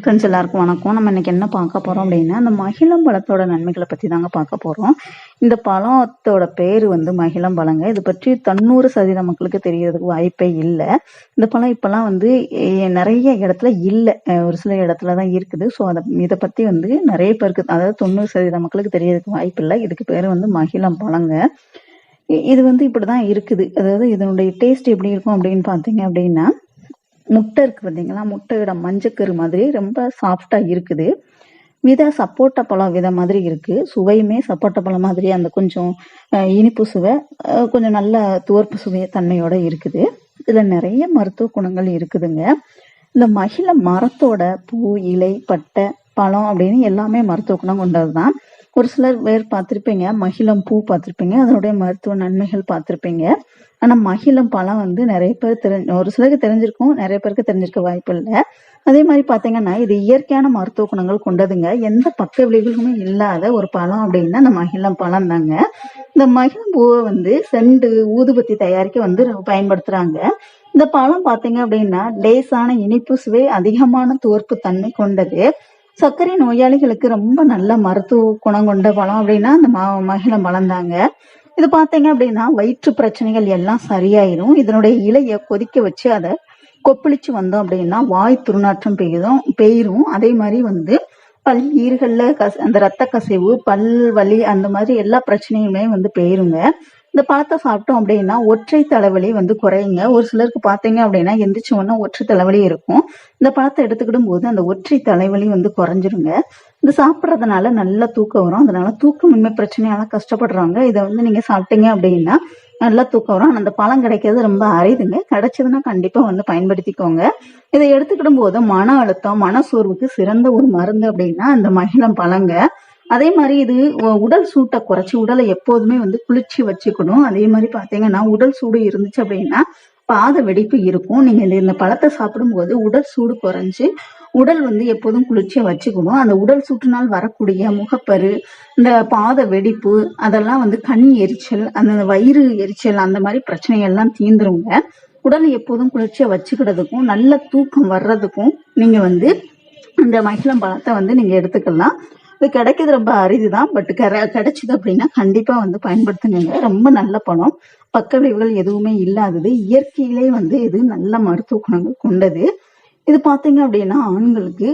Friends எல்லாருக்கும் வணக்கம். நம்ம இன்னைக்கு என்ன பார்க்க போறோம் அப்படின்னா அந்த மகிழம் பழத்தோட நன்மைகளை பத்தி தாங்க பார்க்க போறோம். இந்த பழத்தோட பேர் வந்து மகிழம் பழங்க. இது பற்றி தொண்ணூறு சதவீத மக்களுக்கு தெரியறதுக்கு வாய்ப்பே இல்லை. இந்த பழம் இப்பெல்லாம் வந்து நிறைய இடத்துல இல்லை. ஒரு சில இடத்துல தான் இருக்குது. ஸோ அதை இதை பத்தி வந்து நிறைய பேருக்கு அதாவது தொண்ணூறு சதவீத மக்களுக்கு தெரியறதுக்கு வாய்ப்பு இல்லை. இதுக்கு பேர் வந்து மகிழம் பழங்க. இ- இது வந்து இப்படிதான் இருக்குது. அதாவது இதனுடைய டேஸ்ட் எப்படி இருக்கும் அப்படின்னு பார்த்தீங்க அப்படின்னா முட்டை இருக்கு பார்த்தீங்களா முட்டையோட மஞ்சக்கரு மாதிரி ரொம்ப சாஃப்டா இருக்குது. விதை சப்போட்டா பழம் விதை மாதிரி இருக்கு. சுவையுமே சப்போட்டா பழம் மாதிரி அந்த கொஞ்சம் இனிப்பு சுவை கொஞ்சம் நல்ல துவர்ப்பு சுவை தன்மையோட இருக்குது. இதுல நிறைய மருத்துவ குணங்கள் இருக்குதுங்க. இந்த மகிழ மரத்தோட பூ இலை பட்டை பழம் அப்படின்னு எல்லாமே மருத்துவ குணம் கொண்டதுதான். ஒரு சிலர் பேர் பார்த்திருப்பீங்க. மகிழம் பூ பார்த்திருப்பீங்க. அதனுடைய மருத்துவ நன்மைகள் பார்த்திருப்பீங்க. ஆனா மகிழம் பழம் வந்து நிறைய பேர் தெரிஞ்ச ஒரு சிலருக்கு தெரிஞ்சிருக்கும் நிறைய பேருக்கு தெரிஞ்சிருக்க வாய்ப்பு இல்லை. அதே மாதிரி பாத்தீங்கன்னா இது இயற்கையான மருத்துவ குணங்கள் கொண்டதுங்க. எந்த பக்க விளைவுகளுமே இல்லாத ஒரு பழம் அப்படின்னா அந்த மகிழம் பழம் தாங்க. இந்த மகிழம் பூவை வந்து செண்டு ஊதுபத்தி தயாரிக்க வந்து பயன்படுத்துறாங்க. இந்த பழம் பாத்தீங்க அப்படின்னா லேசான இனிப்பு சுவை அதிகமான தோற்பு தன்மை கொண்டது. சர்க்கரை நோயாளிகளுக்கு ரொம்ப நல்ல மருத்துவ குணம் கொண்ட பழம் அப்படின்னா அந்த மா மகிழம் பழம் தாங்க இது பார்த்தீங்க அப்படின்னா வயிற்று பிரச்சனைகள் எல்லாம் சரியாயிரும். இதனுடைய இலையை கொதிக்க வச்சு அதை கொப்பளிச்சு வந்தோம் அப்படின்னா வாய் துர்நாற்றம் பெய்யும் பெயிரும். அதே மாதிரி வந்து பல் ஈர்களில் கச அந்த ரத்த கசிவு பல் வலி அந்த மாதிரி எல்லா பிரச்சனையுமே வந்து பெயருங்க. இந்த பழத்தை சாப்பிட்டோம் அப்படின்னா ஒற்றை தலைவலி வந்து குறையுங்க. ஒரு சிலருக்கு பார்த்தீங்க அப்படின்னா எந்திரிச்ச உடனே ஒற்றை தலைவலி இருக்கும். இந்த பழத்தை எடுத்துக்கிடும் போது அந்த ஒற்றை தலைவலி வந்து குறைஞ்சிருங்க. இது சாப்பிட்றதுனால நல்ல தூக்கம் வரும். அதனால தூக்கமின்மை பிரச்சனையால கஷ்டப்படுறவங்க இதை வந்து நீங்க சாப்பிட்டீங்க அப்படின்னா நல்லா தூக்கம் வரும். ஆனால் அந்த பழம் கிடைக்கிறது ரொம்ப அரிதுங்க. கிடைச்சதுன்னா கண்டிப்பா வந்து பயன்படுத்திக்கோங்க. இதை எடுத்துக்கிடும் போது மன அழுத்தம் மன சோர்வுக்கு சிறந்த ஒரு மருந்து அப்படின்னா அந்த மகிழம் பழங்க. அதே மாதிரி இது உடல் சூட்டை குறைச்சி உடலை எப்போதுமே வந்து குளிர்ச்சி வச்சுக்கணும். அதே மாதிரி பாத்தீங்கன்னா உடல் சூடு இருந்துச்சு அப்படின்னா பாத வெடிப்பு இருக்கும். நீங்க இந்த இந்த பழத்தை சாப்பிடும்போது உடல் சூடு குறைஞ்சு உடல் வந்து எப்போதும் குளிர்ச்சியா வச்சுக்கணும். அந்த உடல் சூட்டினால் வரக்கூடிய முகப்பரு இந்த பாத வெடிப்பு அதெல்லாம் வந்து கண் எரிச்சல் அந்த வயிறு எரிச்சல் அந்த மாதிரி பிரச்சனைகள்லாம் தீந்துருங்க. உடலை எப்போதும் குளிர்ச்சியா வச்சுக்கிறதுக்கும் நல்ல தூக்கம் வர்றதுக்கும் நீங்க வந்து இந்த மகிழம் பழத்தை வந்து நீங்க எடுத்துக்கலாம். இது கிடைக்கிறது ரொம்ப அரிதுதான் பட் கிடைச்சது அப்படின்னா கண்டிப்பா வந்து பயன்படுத்துங்க. ரொம்ப நல்ல பழம் பக்க விளைவுகள் எதுவுமே இல்லாதது. இயற்கையிலே வந்து இது நல்ல மருத்துவ குணங்கள் கொண்டது. இது பாத்தீங்க அப்படின்னா ஆண்களுக்கு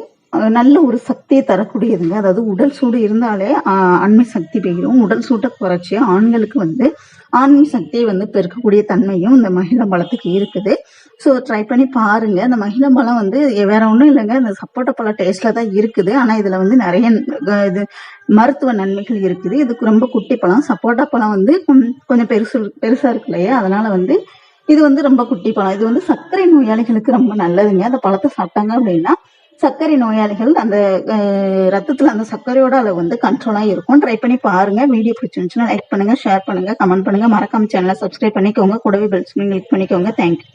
நல்ல ஒரு சக்தியை தரக்கூடியதுங்க. அதாவது உடல் சூடு இருந்தாலே ஆண்மை சக்தி பெய்யும். உடல் சூட்டை குறைச்சி ஆண்களுக்கு வந்து ஆண்மை சக்தியை வந்து பெருக்கக்கூடிய தன்மையும் இந்த மகிழ பழத்துக்கு இருக்குது. ஸோ ட்ரை பண்ணி பாருங்க. இந்த மகிழ பழம் வந்து வேற ஒன்றும் இல்லைங்க. இந்த சப்போட்டா பழம் டேஸ்ட்ல தான் இருக்குது. ஆனா இதுல வந்து நிறைய இது மருத்துவ நன்மைகள் இருக்குது. இதுக்கு ரொம்ப குட்டி பழம். சப்போட்டா பழம் வந்து கொஞ்சம் பெருசு பெருசா இருக்கு இல்லையா? அதனால வந்து இது வந்து ரொம்ப குட்டி பழம். இது வந்து சர்க்கரை நோயாளிகளுக்கு ரொம்ப நல்லதுங்க. அந்த பழத்தை சாப்பிட்டாங்க அப்படின்னா சர்க்கரை நோயாளிகள் அந்த அஹ், ரத்தத்துல அந்த சர்க்கரையோட அளவு வந்து கண்ட்ரோலா இருக்கும். ட்ரை பண்ணி பாருங்க. வீடியோ பிடிச்சிருந்துச்சுன்னா லைக் பண்ணுங்க ஷேர் பண்ணுங்க கமெண்ட் பண்ணுங்க. மறக்காம சேனலை சப்ஸ்கிரைப் பண்ணிக்கோங்க. கூடவே பெல் கிளிக் பண்ணிக்கோங்க. தேங்க்யூ